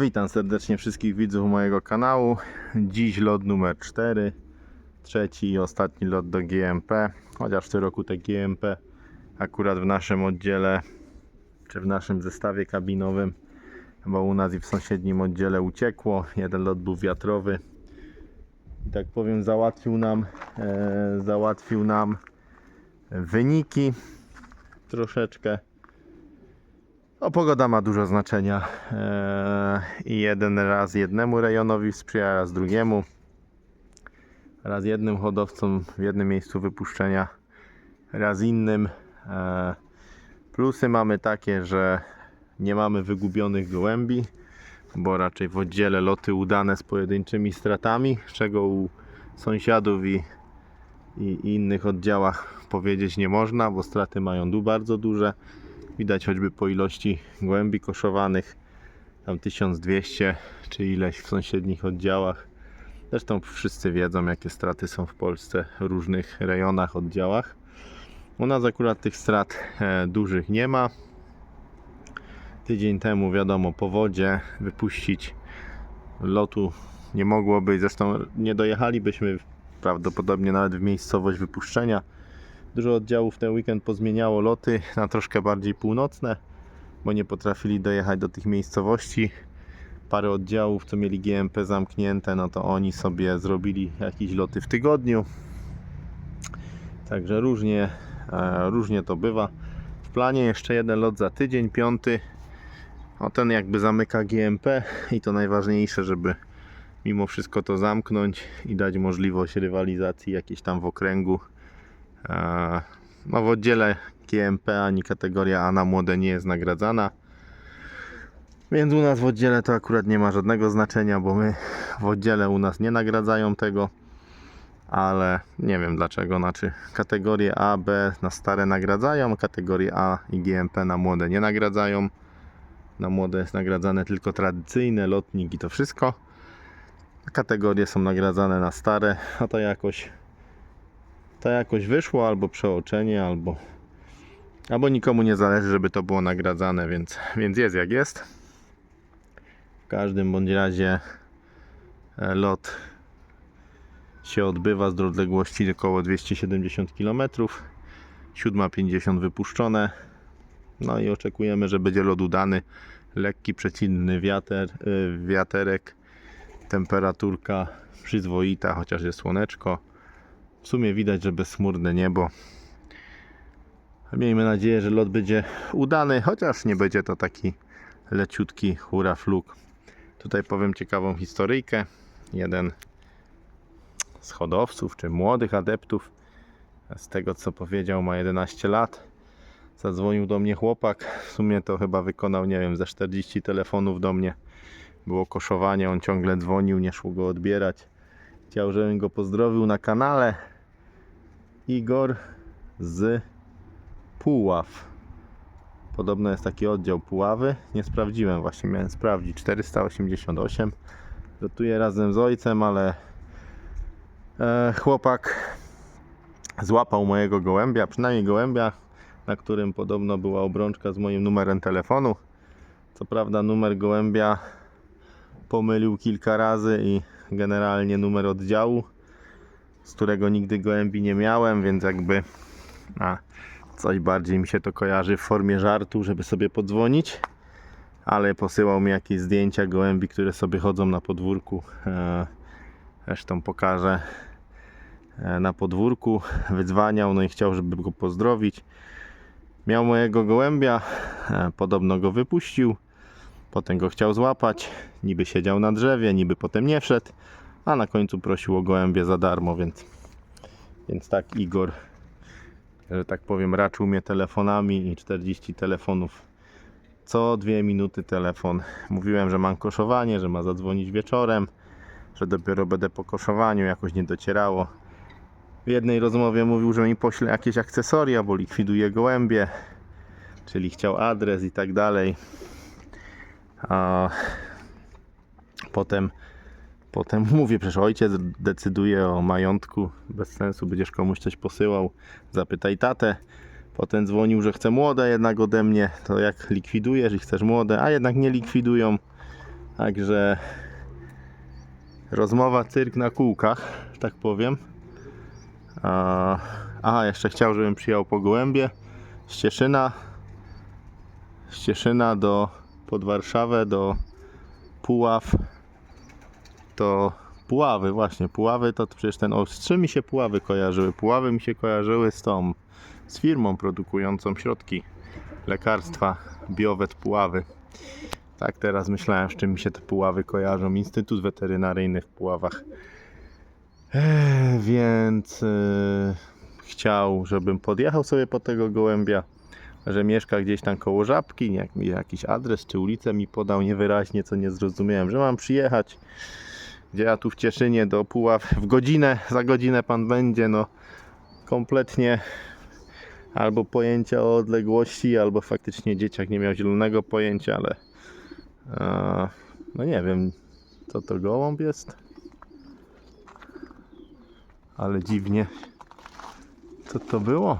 Witam serdecznie wszystkich widzów mojego kanału. Dziś lot numer 4, trzeci i ostatni lot do GMP. Chociaż w tym roku te GMP akurat w naszym oddziale, czy w naszym zestawie kabinowym, bo u nas i w sąsiednim oddziale uciekło. Jeden lot był wiatrowy. I tak powiem, załatwił nam, e, załatwił nam wyniki troszeczkę. O, pogoda ma dużo znaczenia eee, i jeden raz jednemu rejonowi sprzyja, raz drugiemu. Raz jednym hodowcom w jednym miejscu wypuszczenia, raz innym. Eee, plusy mamy takie, że nie mamy wygubionych gołębi, bo raczej w oddziele loty udane z pojedynczymi stratami, czego u sąsiadów i, i, i innych oddziałach powiedzieć nie można, bo straty mają du bardzo duże. Widać choćby po ilości głębi koszowanych, tam 1200 czy ileś w sąsiednich oddziałach. Zresztą wszyscy wiedzą, jakie straty są w Polsce w różnych rejonach, oddziałach. U nas akurat tych strat e, dużych nie ma. Tydzień temu, wiadomo, po wodzie wypuścić lotu nie mogło być. Zresztą nie dojechalibyśmy prawdopodobnie nawet w miejscowość wypuszczenia. Dużo oddziałów ten weekend pozmieniało loty na troszkę bardziej północne, bo nie potrafili dojechać do tych miejscowości. Parę oddziałów, co mieli GMP zamknięte, no to oni sobie zrobili jakieś loty w tygodniu. Także różnie, e, różnie to bywa. W planie jeszcze jeden lot za tydzień, piąty. O ten jakby zamyka GMP i to najważniejsze, żeby mimo wszystko to zamknąć i dać możliwość rywalizacji jakiejś tam w okręgu. E, No w oddziale GMP ani kategoria A na młode nie jest nagradzana. Więc u nas w oddziale to akurat nie ma żadnego znaczenia, bo my w oddziale u nas nie nagradzają tego. Ale nie wiem dlaczego. Znaczy kategorie A, B na stare nagradzają, kategorie A i GMP na młode nie nagradzają. Na młode jest nagradzane tylko tradycyjne, lotnik i to wszystko. Kategorie są nagradzane na stare, a to jakoś to jakoś wyszło, albo przeoczenie, albo albo nikomu nie zależy, żeby to było nagradzane, więc, więc jest jak jest. W każdym bądź razie e, lot się odbywa z odległości około 270 km. 7.50 wypuszczone. No i oczekujemy, że będzie lot udany. Lekki, przecinny wiater, y, wiaterek. Temperaturka przyzwoita, chociaż jest słoneczko. W sumie widać, że bezchmurne niebo. Miejmy nadzieję, że lot będzie udany, chociaż nie będzie to taki leciutki hura fluk. Tutaj powiem ciekawą historyjkę. Jeden z hodowców, czy młodych adeptów, z tego co powiedział, ma 11 lat. Zadzwonił do mnie chłopak. W sumie to chyba wykonał, nie wiem, ze 40 telefonów do mnie. Było koszowanie, on ciągle dzwonił, nie szło go odbierać. Chciał, żebym go pozdrowił na kanale. Igor z Puław. Podobno jest taki oddział Puławy. Nie sprawdziłem, właśnie miałem sprawdzić. 488. Rotuję razem z ojcem, ale e, chłopak złapał mojego gołębia, przynajmniej gołębia, na którym podobno była obrączka z moim numerem telefonu. Co prawda numer gołębia pomylił kilka razy i generalnie numer oddziału, z którego nigdy gołębi nie miałem, więc jakby a, coś bardziej mi się to kojarzy w formie żartu, żeby sobie podzwonić. Ale posyłał mi jakieś zdjęcia gołębi, które sobie chodzą na podwórku. E, Zresztą pokażę e, na podwórku. Wydzwaniał, no i chciał, żeby go pozdrowić. Miał mojego gołębia, e, podobno go wypuścił. Potem go chciał złapać, niby siedział na drzewie, niby potem nie wszedł, a na końcu prosił o gołębie za darmo, więc, więc tak Igor, że tak powiem, raczył mnie telefonami i 40 telefonów. Co dwie minuty telefon. Mówiłem, że mam koszowanie, że ma zadzwonić wieczorem, że dopiero będę po koszowaniu, jakoś nie docierało. W jednej rozmowie mówił, że mi pośle jakieś akcesoria, bo likwiduje gołębie, czyli chciał adres i tak dalej. A potem, potem mówię, przecież ojciec decyduje o majątku, bez sensu będziesz komuś coś posyłał, zapytaj tatę. Potem dzwonił, że chce młode jednak ode mnie, to jak likwidujesz i chcesz młode, a jednak nie likwidują. Także rozmowa cyrk na kółkach, tak powiem. A, aha, jeszcze chciał, żebym przyjechał po gołębie. Z Cieszyna. Do pod Warszawę do Puław. To Puławy, właśnie. Puławy to przecież ten. O, z czym mi się Puławy kojarzyły? Puławy mi się kojarzyły z tą, z firmą produkującą środki lekarstwa Biowet Puławy. Tak teraz myślałem, z czym mi się te Puławy kojarzą. Instytut Weterynaryjny w Puławach. Eee, więc e, chciał, żebym podjechał sobie po tego gołębia, że mieszka gdzieś tam koło Żabki, jak mi jakiś adres czy ulicę mi podał niewyraźnie, co nie zrozumiałem, że mam przyjechać, gdzie ja tu w Cieszynie do Puław w godzinę, za godzinę pan będzie, no kompletnie albo pojęcia o odległości, albo faktycznie dzieciak nie miał zielonego pojęcia, ale e, no nie wiem, co to gołąb jest. Ale dziwnie. Co to było?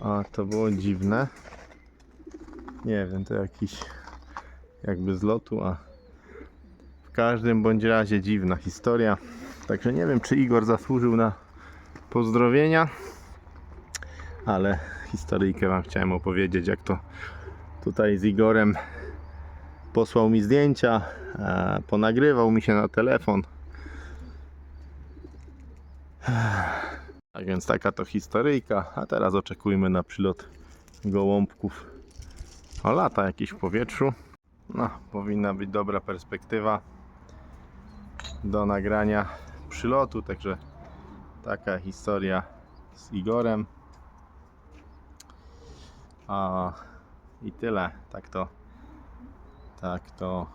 A to było dziwne. Nie wiem, to jakiś jakby z lotu, a w każdym bądź razie dziwna historia. Także nie wiem, czy Igor zasłużył na pozdrowienia, ale historyjkę Wam chciałem opowiedzieć, jak to tutaj z Igorem posłał mi zdjęcia, ponagrywał mi się na telefon. Tak więc taka to historyjka, a teraz oczekujmy na przylot gołąbków. O, lata jakieś w powietrzu. No, powinna być dobra perspektywa do nagrania przylotu, także taka historia z Igorem. A, I tyle, tak to tak to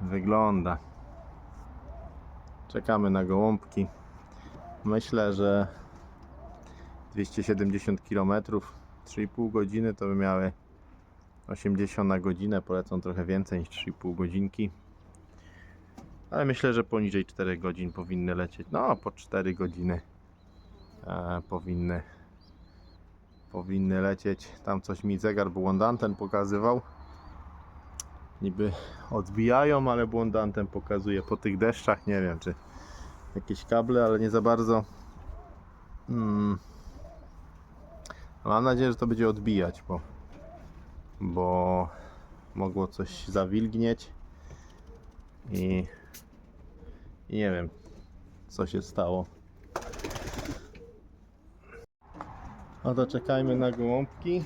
wygląda. Czekamy na gołąbki. Myślę, że 270 km, 3,5 godziny to by miały 80 na godzinę. Polecą trochę więcej niż 3,5 godzinki. Ale myślę, że poniżej 4 godzin powinny lecieć. No, po 4 godziny e, powinny powinny lecieć. Tam coś mi zegar błądanten pokazywał niby odbijają, ale błądantem pokazuje po tych deszczach, nie wiem czy jakieś kable, ale nie za bardzo hmm. Mam nadzieję, że to będzie odbijać, bo bo mogło coś zawilgnieć. I, i nie wiem co się stało. No to czekajmy na gołąbki